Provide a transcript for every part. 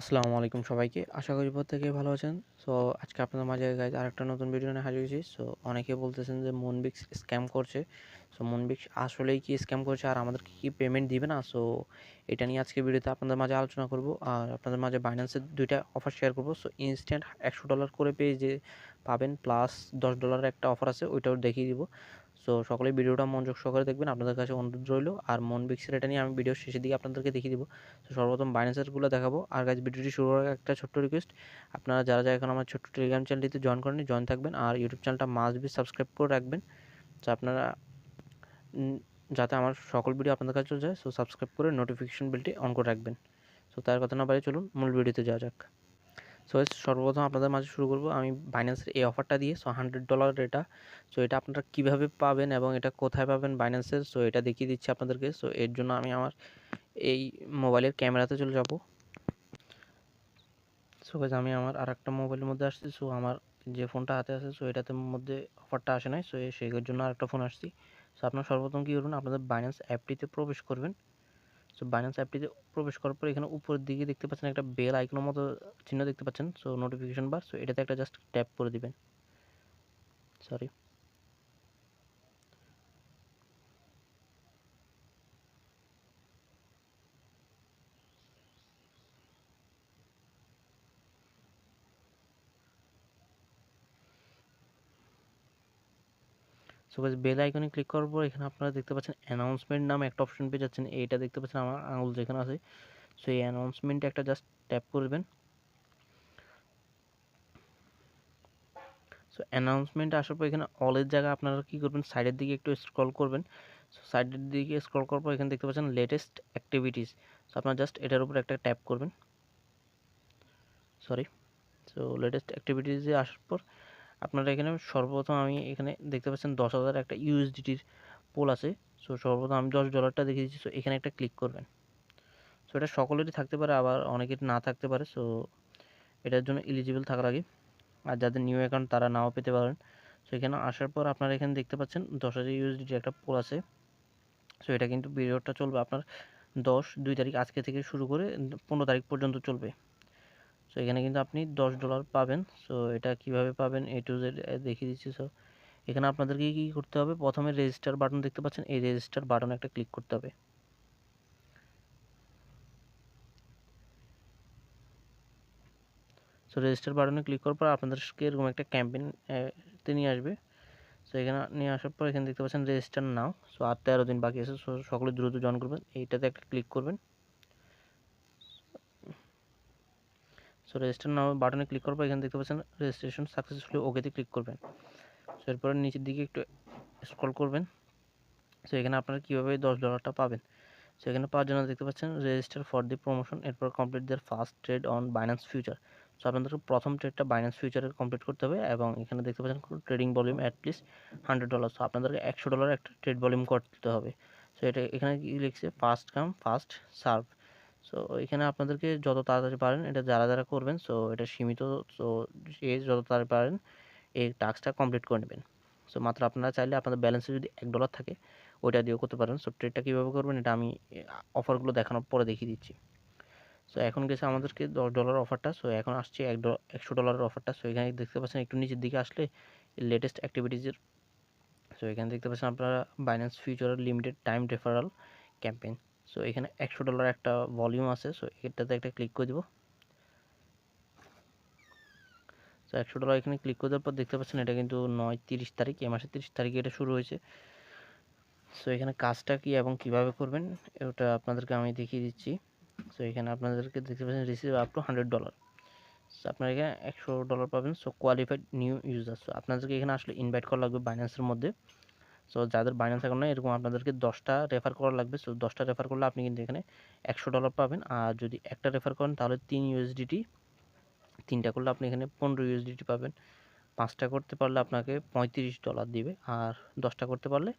আসসালামু আলাইকুম সবাইকে। আশা করি প্রত্যেকে ভালো আছেন। সো আজকে আপনাদের মাঝে গাইজ আরেকটা নতুন ভিডিও নিয়ে হাজির হয়েছি। সো অনেকে বলতেছেন যে মনবিক্স স্ক্যাম করছে। সো মনবিক্স আসলেই কি স্ক্যাম করছে আর আমাদেরকে কি পেমেন্ট দিবে না? সো এটা নিয়ে আজকে ভিডিওতে আপনাদের মাঝে আলোচনা করব। আর আপনাদের মাঝে বাইন্যান্সের দুইটা অফার শেয়ার করব। সো ইনস্ট্যান্ট একশো ডলার করে পেয়ে যে পাবেন প্লাস দশ ডলারের একটা অফার আছে, ওইটাও দেখিয়ে দিব। সো সকলে ভিডিওটা মনোযোগ সহকারে দেখবেন। আপনাদের কাছে অনুরোধ রইল। আর মন বিক্সের এটা নিয়ে আমি ভিডিও শেষের দিকে আপনাদেরকে দেখিয়ে দিব। তো সর্বপ্রথম বাইন্যান্সেরগুলো দেখাবো। আর গাছ ভিডিওটি শুরু করার একটা ছোট্ট রিকোয়েস্ট আপনারা যারা যারা এখন আমার ছোট্ট টেলিগ্রাম চ্যানেলটিতে জয়েন করেন জয়েন থাকবেন। আর ইউটিউব চ্যানেলটা মাস্ট বি সাবস্ক্রাইব করে রাখবেন। তো আপনারা যাতে আমার সকল ভিডিও আপনাদের কাছে চলে যায় সো সাবস্ক্রাইব করে নোটিফিকেশন বেলটি অন করে রাখবেন। সো তার কথা না বাইরে চলুন, মূল ভিডিওতে যাওয়া যাক। সো সর্বপ্রথম আপনাদের মাঝে শুরু করব। আমি বাইন্যান্সের এই অফারটা দিয়ে সো হান্ড্রেড ডলার এটা সো এটা আপনারা কীভাবে পাবেন এবং এটা কোথায় পাবেন বাইন্যান্সের সো এটা দেখিয়ে দিচ্ছি আপনাদেরকে। সো এর জন্য আমি আমার এই মোবাইলের ক্যামেরাতে চলে যাব। সো গাইজ আমি আমার আর একটা মোবাইলের মধ্যে আসছি। সো আমার যে ফোনটা হাতে আছে সো এটাতে মধ্যে অফারটা আসে নাই। সো সেই জন্য আরেকটা ফোন আসছি। সো আপনার সর্বপ্রথম কী করবেন? আপনাদের বাইন্যান্স অ্যাপটিতে প্রবেশ করবেন। সো বাইন্যান্স অ্যাপটিতে প্রবেশ করার পর এখানে উপরের দিকে দেখতে পাচ্ছেন একটা বেল আইকনের মতো চিহ্ন দেখতে পাচ্ছেন সো নোটিফিকেশন বার সো এটাতে একটা জাস্ট ট্যাপ করে দিবেন। সরি সো গাইজ বেল আইকনে ক্লিক করার পর এখানে আপনারা দেখতে পাচ্ছেন অ্যানাউন্সমেন্ট নামে একটা অপশন পেয়ে যাচ্ছেন। এইটা দেখতে পাচ্ছেন আমার আঙুল যেখানে আছে। সো এই অ্যানাউন্সমেন্টে একটা জাস্ট ট্যাপ করবেন সো অ্যানাউন্সমেন্ট আসার পর এখানে অলের জায়গায় আপনারা কী করবেন? সাইডের দিকে একটু স্ক্রল করবেন। সো সাইডের দিকে স্ক্রল করার পর এখানে দেখতে পাচ্ছেন লেটেস্ট অ্যাক্টিভিটিস সো আপনারা জাস্ট এটার উপর একটা ট্যাপ করবেন। সরি সো লেটেস্ট অ্যাক্টিভিটিসে আসার পর আপনারা এখানে সর্বপ্রথম আমি এখানে দেখতে পাচ্ছেন দশ হাজার একটা ইউএসডিটির পোল আছে। সো সর্বপ্রথম আমি দশ ডলারটা দেখিয়ে দিচ্ছি। সো এখানে একটা ক্লিক করবেন। সো এটা সকলেরই থাকতে পারে, আবার অনেকের না থাকতে পারে। সো এটার জন্য এলিজিবল থাকার আগে। আর যাদের নিউ অ্যাকাউন্ট তারা নাও পেতে পারেন। সো এখানে আসার পর আপনারা এখানে দেখতে পাচ্ছেন দশ হাজার ইউএসডিটির একটা পোল আছে। সো এটা কিন্তু পিরিয়ডটা চলবে আপনার দশ, দুই তারিখ আজকে থেকে শুরু করে পনেরো তারিখ পর্যন্ত চলবে। সো এখানে কিন্তু আপনি দশ ডলার পাবেন। সো এটা কীভাবে পাবেন এ টু জেড দেখিয়ে দিচ্ছি। সো এখানে আপনাদেরকে কী করতে হবে? প্রথমে রেজিস্টার বাটন দেখতে পাচ্ছেন। এই রেজিস্টার বাটন একটা ক্লিক করতে হবে। সো রেজিস্টার বাটনে ক্লিক করার পর আপনাদেরকে এরকম একটা ক্যাম্পেইনতে নিয়ে আসবে। সো এখানে নিয়ে আসার পর এখানে দেখতে পাচ্ছেন রেজিস্টার নাও সো আর তেরো দিন বাকি আছে। সো সকলে দ্রুত জয়েন করবেন। এইটাতে একটা ক্লিক করবেন। সো রেজিস্টার নাও বাটনে ক্লিক পর এখানে দেখতে পাচ্ছেন রেজিস্ট্রেশন সাকসেসফুলি ওকেতে ক্লিক করবেন। সো এরপরে নিচের দিকে একটু স্ক্রল করবেন। সো এখানে আপনারা কীভাবে দশ ডলারটা পাবেন? সো এখানে পাওয়ার জন্য দেখতে পাচ্ছেন রেজিস্টার ফর দি প্রমোশন এরপর complete their first trade on Binance future so আপনাদেরকে প্রথম ট্রেডটা বাইন্যান্স ফিউচারে কমপ্লিট করতে হবে এবং এখানে দেখতে পাচ্ছেন trading volume at least hundred dollar so আপনাদেরকে একশো ডলার একটা ট্রেড ভলিউম করতে হবে। সো এটা এখানে কি লিখছে? First come first serve so এখানে আপনাদেরকে যত তাড়াতাড়ি পারেন, এটা যারা যারা করবেন সো এটা সীমিত সো সে যত তাড়াতাড়ি পারেন, এই টাস্কটা কমপ্লিট করে নেবেন। সো মাত্র আপনারা চাইলে আপনাদের ব্যালেন্সে যদি এক ডলার থাকে, ওইটা দিয়েও করতে পারেন। সো ট্রেডটা কীভাবে করবেন, এটা আমি অফারগুলো দেখানোর পরে দেখিয়ে দিচ্ছি। সো এখন গেছে আমাদেরকে দশ ডলার অফারটা সো এখন আসছে এক ডলার একশো ডলারের অফারটা সো এখানে দেখতে পাচ্ছেন, একটু নিচের দিকে আসলে লেটেস্ট অ্যাক্টিভিটিজের সো এখানে দেখতে পাচ্ছেন আপনারা Binance ফিউচারের limited time referral campaign so এখানে একশো ডলার একটা ভলিউম আছে সো এটাতে একটা ক্লিক করে দিব। সো একশো ডলার এখানে ক্লিক করে দেওয়ার পর দেখতে পাচ্ছেন এটা কিন্তু নয় তিরিশ তারিখ এ মাসের তিরিশ তারিখে এটা শুরু হয়েছে। সো এখানে কাজটা কি এবং কীভাবে করবেন, ওটা আপনাদেরকে আমি দেখিয়ে দিচ্ছি। সো এখানে আপনাদেরকে দেখতে পাচ্ছেন receive up to hundred dollar so আপনারা এখানে একশো ডলার পাবেন। So qualified new user so আপনাদেরকে এখানে আসলে ইনভাইট করা লাগবে বাইন্যান্সের মধ্যে। সো যাদের বাইন্যান্স অ্যাকাউন্ট নেই, এরকম আপনাদেরকে দশটা রেফার করা লাগবে। সো দশটা রেফার করলে আপনি কিন্তু এখানে একশো ডলার পাবেন। আর যদি একটা রেফার করেন, তাহলে তিন ইউএসডিটি তিনটা করলে আপনি এখানে পনেরো ইউএসডিটি পাবেন। পাঁচটা করতে পারলে আপনাকে পঁয়ত্রিশ ডলার দিবে, আর দশটা করতে পারলে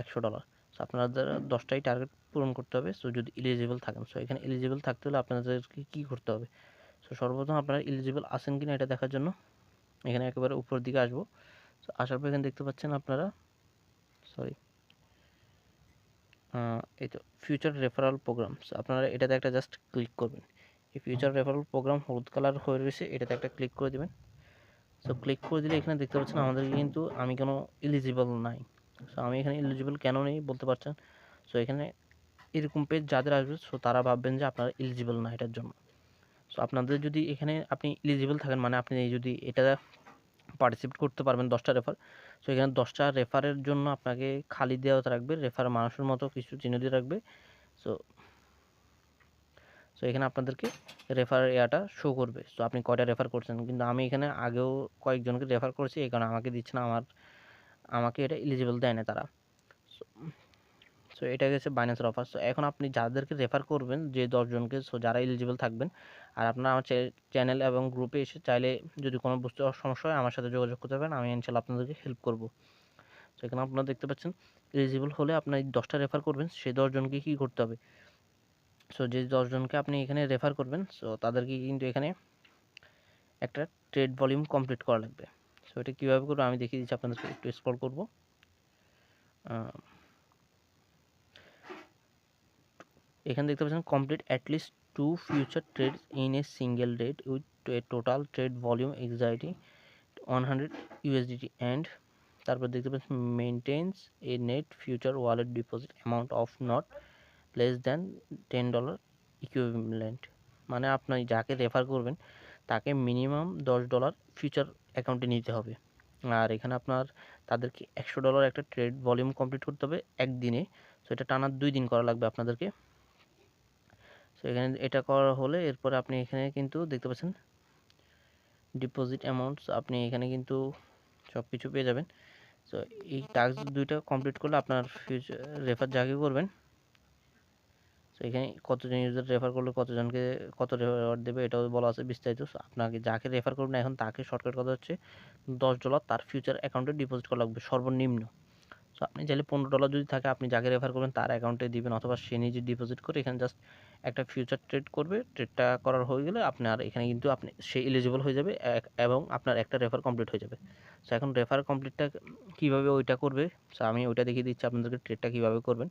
একশো ডলার সো আপনাদের দশটাই টার্গেট পূরণ করতে হবে। সো যদি এলিজিবল থাকেন সো এখানে এলিজিবল থাকতে হলে আপনাদেরকে কী করতে হবে? সো সর্বপ্রথম আপনারা এলিজিবল আছেন কি না এটা দেখার জন্য এখানে একেবারে উপর দিকে আসব। সো আসার পর এখানে দেখতে পাচ্ছেন আপনারা সরি এই তো ফিউচার রেফারাল প্রোগ্রামস আপনারা এটাতে একটা জাস্ট ক্লিক করবেন। এই ফিউচার রেফারেল প্রোগ্রাম হলুদ কালার হয়ে রয়েছে, এটাতে একটা ক্লিক করে দেবেন। সো ক্লিক করে দিলে এখানে দেখতে পাচ্ছেন আমাদেরকে কিন্তু আমি কোনো এলিজিবল নাই। সো আমি এখানে এলিজিবল কেন নেই বলতে পারছেন? সো এখানে এরকম পেজ যাদের আসবে সো তারা ভাববেন যে আপনারা এলিজিবল না এটার জন্য। সো আপনাদের যদি এখানে আপনি এলিজিবল থাকেন মানে আপনি যদি এটা পার্টিসিপেট করতে পারবেন দশটা রেফার সো এখানে দশটা রেফারের জন্য আপনাকে খালি দেওয়া রাখবে রেফার মানুষের মতো কিছু চিহ্ন দিয়ে রাখবে। সো সো এখানে আপনাদেরকে রেফার ইয়াটা শো করবে। সো আপনি কয়টা রেফার করছেন? কিন্তু আমি এখানে আগেও কয়েকজনকে রেফার করেছি, এই কারণে আমাকে দিচ্ছে না, আমার, আমাকে এটা এলিজিবল দেয় না তারা। সো এটা গেছে বাইন্যান্সের অফার সো এখন আপনি যাদেরকে রেফার করবেন, যে দশজনকে সো যারা এলিজিবল থাকবেন, আর আপনারা আমার চ্যানেল এবং গ্রুপে এসে চাইলে যদি কোনো বুঝতে সমস্যা হয়, আমার সাথে যোগাযোগ করতে পারেন, আমি ইনশাল্লাহ আপনাদেরকে হেল্প করব। সো এখানে আপনারা দেখতে পাচ্ছেন এলিজিবল হলে আপনার দশটা রেফার করবেন সেই দশজনকে কী করতে হবে? সো যে দশজনকে আপনি এখানে রেফার করবেন সো তাদেরকে কিন্তু এখানে একটা ট্রেড ভলিউম কমপ্লিট করা লাগবে। সো এটা কীভাবে করব? আমি দেখিয়ে দিচ্ছি, আপনাদেরকে একটু স্ক্রল করব। এখানে দেখতে পাচ্ছেন complete at least two future trade in a single date with total trade volume এক্সাইটি one hundred USDT and তারপর দেখতে পাচ্ছেন maintains a net future wallet deposit amount of not less than ten dollar equivalent মানে আপনি যাকে refer করবেন, তাকে minimum দশ dollar future অ্যাকাউন্টে নিতে হবে। আর এখানে আপনার তাদেরকে একশো ডলার একটা ট্রেড ভলিউম কমপ্লিট করতে হবে একদিনে। সো এটা টানার দুই দিন করা লাগবে আপনাদেরকে। সো এখানে এটা করা হলে এরপরে আপনি এখানে কিন্তু দেখতে পাচ্ছেন ডিপোজিট অ্যামাউন্টস আপনি এখানে কিন্তু সব কিছু পেয়ে যাবেন। সো এই টাস্ক দুইটা কমপ্লিট করলে আপনার ফিউচার রেফার যাকে করবেন সো এখানে কতজন ইউজার রেফার করলে, কতজনকে, কত রেফার দেবে এটাও বলা আছে বিস্তারিত। আপনাকে যাকে রেফার করবেন এখন তাকে শর্টকাট কথা হচ্ছে, দশ ডলার তার ফিউচার অ্যাকাউন্টে ডিপোজিট করা লাগবে, সর্বনিম্ন। সো আপনি চাইলে পনেরো ডলার যদি থাকে, আপনি যাকে রেফার করবেন তার অ্যাকাউন্টে দিবেন অথবা সে নিজে ডিপোজিট করে এখানে জাস্ট একটা ফিউচার ট্রেড করবে। ট্রেডটা করার হয়ে গেলে আপনার এখানে কিন্তু আপনি, সে এলিজিবল হয়ে যাবে এবং আপনার একটা রেফার কমপ্লিট হয়ে যাবে। সো এখন রেফার কমপ্লিটটা কীভাবে ওইটা করবে? সো আমি ওইটা দেখিয়ে দিচ্ছি আপনাদেরকে ট্রেডটা কীভাবে করবেন।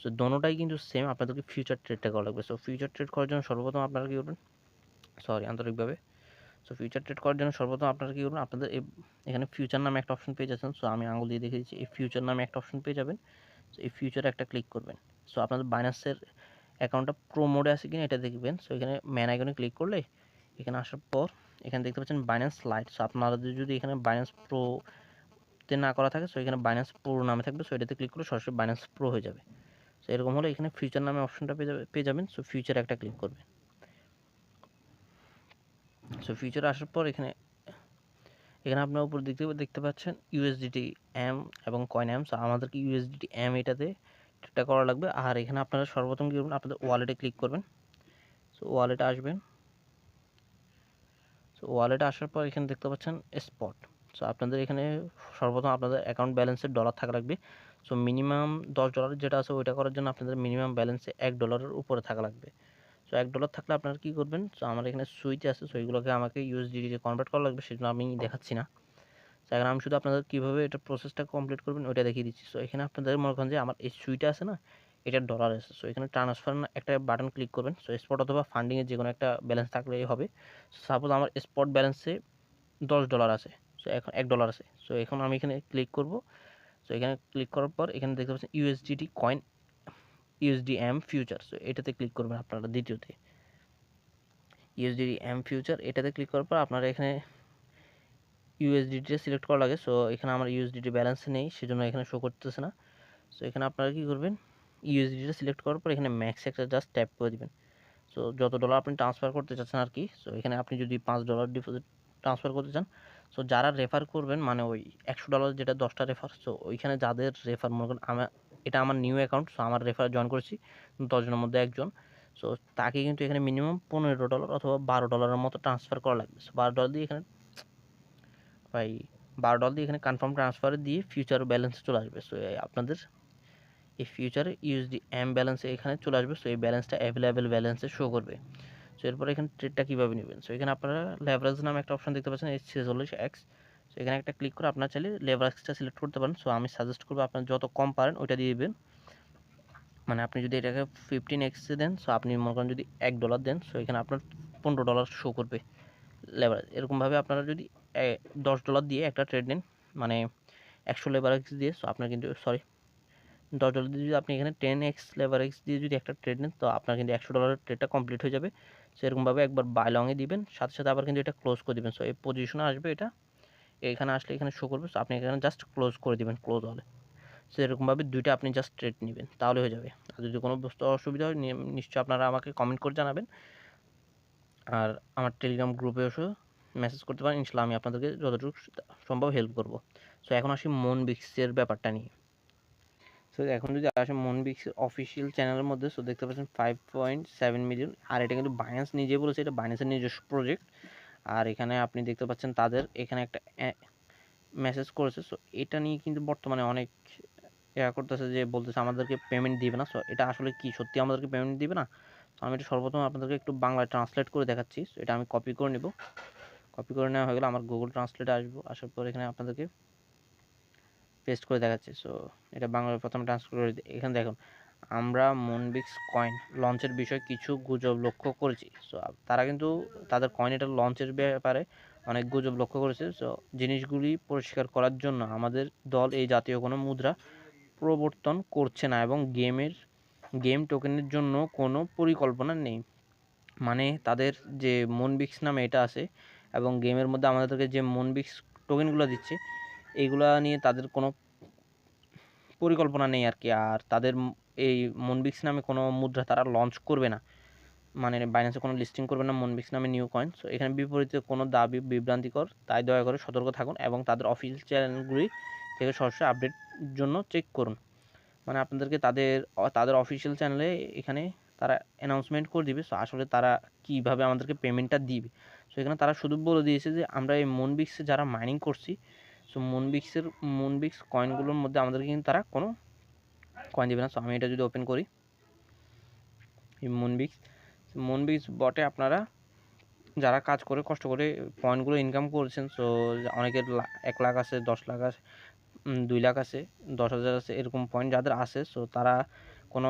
সো দোনোটাই কিন্তু সেম আপনাদেরকে ফিউচার ট্রেডটা করা লাগবে। সো ফিউচার ট্রেড করার জন্য সর্বপ্রথম আপনারা কী করবেন? সরি আন্তরিকভাবে। সো ফিউচার ট্রেড করার জন্য সর্বপ্রথম আপনারা কী করবেন? আপনাদের এখানে ফিউচার নামে একটা অপশন পেয়ে যাচ্ছেন। সো আমি আঙুল দিয়ে দেখে দিচ্ছি। এই ফিউচার নামে একটা অপশন পেয়ে যাবেন। সো এই ফিউচারে একটা ক্লিক করবেন। সো আপনাদের বাইনান্সের অ্যাকাউন্টটা প্রো মোডে আছে কিনা এটা দেখবেন। সো এখানে ম্যান আইকনে ক্লিক করলে এখানে আসার পর এখানে দেখতে পাচ্ছেন বাইন্যান্স লাইট সো আপনাদের যদি এখানে বাইন্যান্স প্রোতে না করা থাকে সো এখানে বাইন্যান্স প্রো নামে থাকবে। সো এটাতে ক্লিক করলে সরাসরি বাইন্যান্স প্রো হয়ে যাবে। সো এরকম হলে এখানে ফিউচার নামে অপশনটা পেয়ে যাবে পেয়ে যাবেন। সো ফিউচার একটা ক্লিক করবেন। সো ফিউচার আসার পর এখানে এখানে আপনার উপর দেখতে দেখতে পাচ্ছেন ইউএসডিটি এম এবং কয়েন এম সো আমাদেরকে ইউএসডিটি এম এটাতে এটা করা লাগবে। আর এখানে আপনারা সর্বপ্রথম কী করবেন? আপনাদের ওয়ালেটে ক্লিক করবেন। সো ওয়ালেটে আসবেন। সো ওয়ালেটে আসার পর এখানে দেখতে পাচ্ছেন স্পট সো আপনাদের এখানে সর্বপ্রথম আপনাদের অ্যাকাউন্ট ব্যালেন্সের ডলার থাকা লাগবে। সো মিনিমাম দশ ডলার যেটা আছে ওইটা করার জন্য আপনাদের মিনিমাম ব্যালেন্সে এক ডলারের উপরে থাকা লাগবে। সো এক ডলার থাকলে আপনারা কী করবেন? সো আমার এখানে সুইচ আছে সো এইগুলোকে আমাকে ইউএসডিটিতে কনভার্ট করা লাগবে, সেজন্য আমি দেখাচ্ছি না। সো এখন আমি শুধু আপনাদের কীভাবে এটা প্রসেসটা কমপ্লিট করবেন, ওইটা দেখিয়ে দিচ্ছি। সো এখানে আপনাদের মনে করেন যে আমার এই সুইটা আছে না, এটা ডলার আছে। সো এখানে ট্রান্সফার একটা বাটন ক্লিক করবেন। সো স্পট অথবা ফান্ডিংয়ের যে কোনো একটা ব্যালেন্স থাকলেই হবে। সাপোজ আমার স্পট ব্যালেন্সে দশ ডলার আছে সো এখন এক ডলার আছে। সো এখন আমি এখানে ক্লিক করব। সো এখানে ক্লিক করার পর এখানে দেখতে পাচ্ছেন USDT coin USD M future so এটাতে ক্লিক করবেন আপনারা দ্বিতীয়তে। ইউএসডি এম ফিউচার এটাতে ক্লিক করার পর আপনারা এখানে ইউএসডিটিটা সিলেক্ট করা লাগে সো এখানে আমার ইউএসডিটি ব্যালেন্স নেই, সেজন্য এখানে শো করতেছে না। সো এখানে আপনারা কী করবেন? ইউএসডিটা সিলেক্ট করার পর এখানে ম্যাক্স একটা জাস্ট ট্যাপ করে দিবেন। সো যত ডলার আপনি ট্রান্সফার করতে চাচ্ছেন আর কি সো এখানে আপনি যদি পাঁচ ডলার ডিপোজিট ট্রান্সফার করতে চান সো যারা রেফার করবেন মানে ওই একশো ডলার যেটা দশটা রেফার সো ওইখানে যাদের রেফার মনে করেন এটা আমার নিউ অ্যাকাউন্ট সো আমার রেফার জয়েন করেছি, দশজনের মধ্যে একজন। সো তাকে কিন্তু এখানে মিনিমাম পনেরো ডলার অথবা বারো ডলারের মতো ট্রান্সফার করা লাগবে। সো বারো ডলার দিয়ে এখানে, ভাই, বারো ডলার দিয়ে এখানে কনফার্ম ট্রান্সফার দিয়ে ফিউচার ব্যালেন্স চলে আসবে। সো আপনাদের, এই ফিউচারে ইউএসডি এম ব্যালেন্সে এখানে চলে আসবে। সো এই ব্যালেন্সটা অ্যাভেলেবেল ব্যালেন্সে শো করবে। সো এরপরে এখানে ট্রেডটা কীভাবে নেবেন? সো এখানে আপনারা লেভারেজ নামে একটা অপশন দেখতে পাচ্ছেন এইচ ছেচল্লিশ এক্স এখানে একটা ক্লিক করে আপনার চাইলে লেভারেজটা সিলেক্ট করতে পারেন। সো আমি সাজেস্ট করব আপনার যত কম পারেন ওইটা দিয়ে দেবেন। মানে আপনি যদি এটাকে ফিফটিন এক্সে দেন সো আপনি মনে করেন যদি এক ডলার দেন সো এখানে আপনার পনেরো ডলার শো করবে লেবার এরকমভাবে আপনারা যদি দশ ডলার দিয়ে একটা ট্রেড নেন মানে একশো লেবার এক্স দিয়ে সো আপনার কিন্তু সরি দশ ডলার দিয়ে যদি আপনি এখানে টেন এক্স লেবার এক্স দিয়ে যদি একটা ট্রেড নেন, তো আপনার কিন্তু একশো ডলারের ট্রেডটা কমপ্লিট হয়ে যাবে। সো এরকমভাবে একবার বাই লংয়ে দিবেন, সাথে সাথে আবার কিন্তু এটা ক্লোজ করে দিবেন। সো এই পজিশনে আসবে এটা। এখানে আসলে এখানে শো করবে আপনি এখানে জাস্ট ক্লোজ করে দিবেন ক্লোজ হলে। সো এরকমভাবে দুইটা আপনি জাস্ট ট্রেড নেবেন, তাহলে হয়ে যাবে। আর যদি কোনো বস্তু অসুবিধা হয় নিশ্চয়ই আপনারা আমাকে কমেন্ট করে জানাবেন। আর আমার টেলিগ্রাম গ্রুপে এসে মেসেজ করতে পারেন, ইনশাল্লাহ আমি আপনাদেরকে যতটুকু সম্ভব হেল্প করব। সো এখন আসি মন বিক্সের ব্যাপারটা নিয়ে। সো এখন যদি আসে মন বিক্স অফিসিয়াল চ্যানেলের মধ্যে সো দেখতে পাচ্ছেন ফাইভ পয়েন্ট সেভেন মিলিয়ন আর এটা কিন্তু বাইন্যান্স নিজে বলেছে, এটা বাইন্যান্সের নিজস্ব প্রজেক্ট আর এখানে আপনি দেখতে পাচ্ছেন তাদের এখানে একটা মেসেজ করেছে। সো এটা নিয়ে কিন্তু বর্তমানে অনেক ইয়া করতেছে যে বলতেছে আমাদেরকে পেমেন্ট দিবে না। সো এটা আসলে কি? সত্যি আমাদেরকে পেমেন্ট দিবে না? তো আমি এটা সর্বপ্রথম আপনাদেরকে একটু বাংলায় ট্রান্সলেট করে দেখাচ্ছি। So, এটা আমি কপি করে নেব। কপি করে নেওয়া হয়ে গেলে আমার গুগল ট্রান্সলেটে আসব। আসার পর এখানে আপনাদেরকে পেস্ট করে দেখাচ্ছি। সো এটা বাংলায় প্রথমে ট্রান্সলেট করে। এখানে দেখুন আমরা মনবিক্স কয়েন লঞ্চের বিষয়ে কিছু গুজব লক্ষ্য করেছি। সো তারা কিন্তু তাদের কয়েন এটা লঞ্চের ব্যাপারে অনেক গুজব লক্ষ্য করেছে। সো জিনিসগুলি পরিষ্কার করার জন্য আমাদের দল এই জাতীয় কোনো মুদ্রা প্রবর্তন করছে না এবং গেমের গেম টোকেনের জন্য কোনো পরিকল্পনা নেই। মানে তাদের যে মনবিক্স নামে এটা আছে এবং গেমের মধ্যে আমাদেরকে যে মনবিক্স টোকেনগুলো দিচ্ছে এইগুলা নিয়ে তাদের কোনো পরিকল্পনা নেই আর কি। আর তাদের এই মনবিক্স নামে কোনো মুদ্রা তারা লঞ্চ করবে না। মানে বাইন্যান্সে কোনো লিস্টিং করবে না মনবিক্স নামে নিউ কয়েন সো এখানে বিপরীতে কোনো দাবি বিভ্রান্তিকর, তাই দয়া করে সতর্ক থাকুন এবং তাদের অফিসিয়াল চ্যানেলগুলি থেকে সরাসরি আপডেট জন্য চেক করুন। মানে আপনাদেরকে তাদের তাদের অফিসিয়াল চ্যানেলে এখানে তারা অ্যানাউন্সমেন্ট করে দিবে। সো আসলে তারা কীভাবে আমাদেরকে পেমেন্টটা দিবে? সো এখানে তারা শুধু বলে দিয়েছে যে, আমরা এই মনবিক্সে যারা মাইনিং করছি সো মনবিক্সের মনবিক্স কয়েনগুলোর মধ্যে আমাদেরকে কিন্তু তারা কোনো কয়েন দেবে না। সো আমি এটা যদি ওপেন করি মনবিক্স মনবিক্স বটে আপনারা যারা কাজ করে, কষ্ট করে পয়েন্টগুলো ইনকাম করছেন সো অনেকের এক লাখ আছে, দশ লাখ আছে দুই লাখ আছে, দশ হাজার আছে, এরকম পয়েন্ট যাদের আছে সো তারা কোনো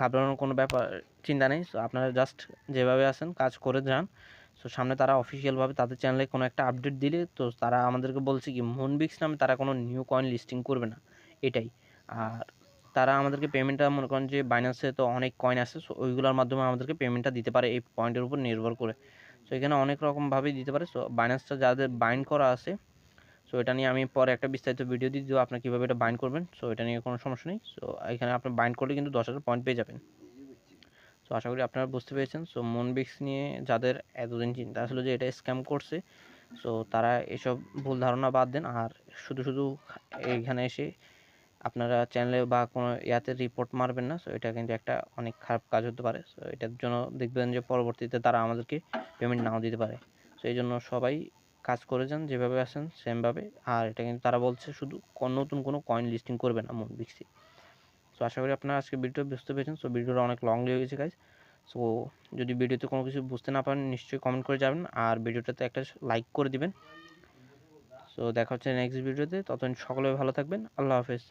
ঘাবড়ানোর কোনো ব্যাপার, চিন্তা নেই। সো আপনারা জাস্ট যেভাবে আছেন, কাজ করে যান। সো সামনে তারা অফিসিয়ালভাবে তাদের চ্যানেলে কোনো একটা আপডেট দিলে, তো তারা আমাদেরকে বলছে কি মনবিক্স নামে তারা কোনো নিউ কয়েন লিস্টিং করবে না। এটাই। আর তারা আমাদেরকে পেমেন্টটা মনে করেন যে বাইন্যান্সে তো অনেক কয়েন আছে সো ওইগুলোর মাধ্যমে আমাদেরকে পেমেন্টটা দিতে পারে এই পয়েন্টের উপর নির্ভর করে। সো এখানে অনেক রকমভাবেই দিতে পারে সো বাইন্যান্সটা যাদের বাইন্ড করা আছে সো এটা নিয়ে আমি পরে একটা বিস্তারিত ভিডিও দিয়ে দেবো আপনার কীভাবে এটা বাইন্ড করবেন সো এটা নিয়ে কোনো সমস্যা নেই। সো এখানে আপনি বাইন্ড করলে কিন্তু দশ হাজার পয়েন্ট পেয়ে যাবেন। সো আশা করি আপনারা বুঝতে পেরেছেন সো মনবিক্স নিয়ে যাদের এতদিন চিন্তা আসলে যে এটা স্ক্যাম করছে সো তারা এসব ভুল ধারণা বাদ দেন, আর শুধু শুধু এইখানে এসে আপনারা চ্যানেলে বা কোনো ইয়াতে রিপোর্ট মারবেন না সো এটা কিন্তু একটা অনেক খারাপ কাজ হতে পারে। সো এটার জন্য দেখবেন যে পরবর্তীতে তারা আমাদেরকে পেমেন্ট নাও দিতে পারে। সো এই জন্য সবাই কাজ করে যান, যেভাবে আছেন সেমভাবে আর এটা কিন্তু তারা বলছে শুধু নতুন কোনো কয়েন লিস্টিং করবে না, মন বিক্সি সো আশা করি আপনারা আজকে ভিডিওটা বুঝতে পেরেছেন। সো ভিডিওটা অনেক লং হয়ে গেছে গাইজ সো যদি ভিডিওতে কোনো কিছু বুঝতে না পারেন, নিশ্চয়ই কমেন্ট করে যাবেন। আর ভিডিওটাতে একটা লাইক করে দিবেন। সো দেখা হচ্ছে নেক্সট ভিডিওতে ততদিন সকলে ভালো থাকবেন। আল্লাহ হাফেজ।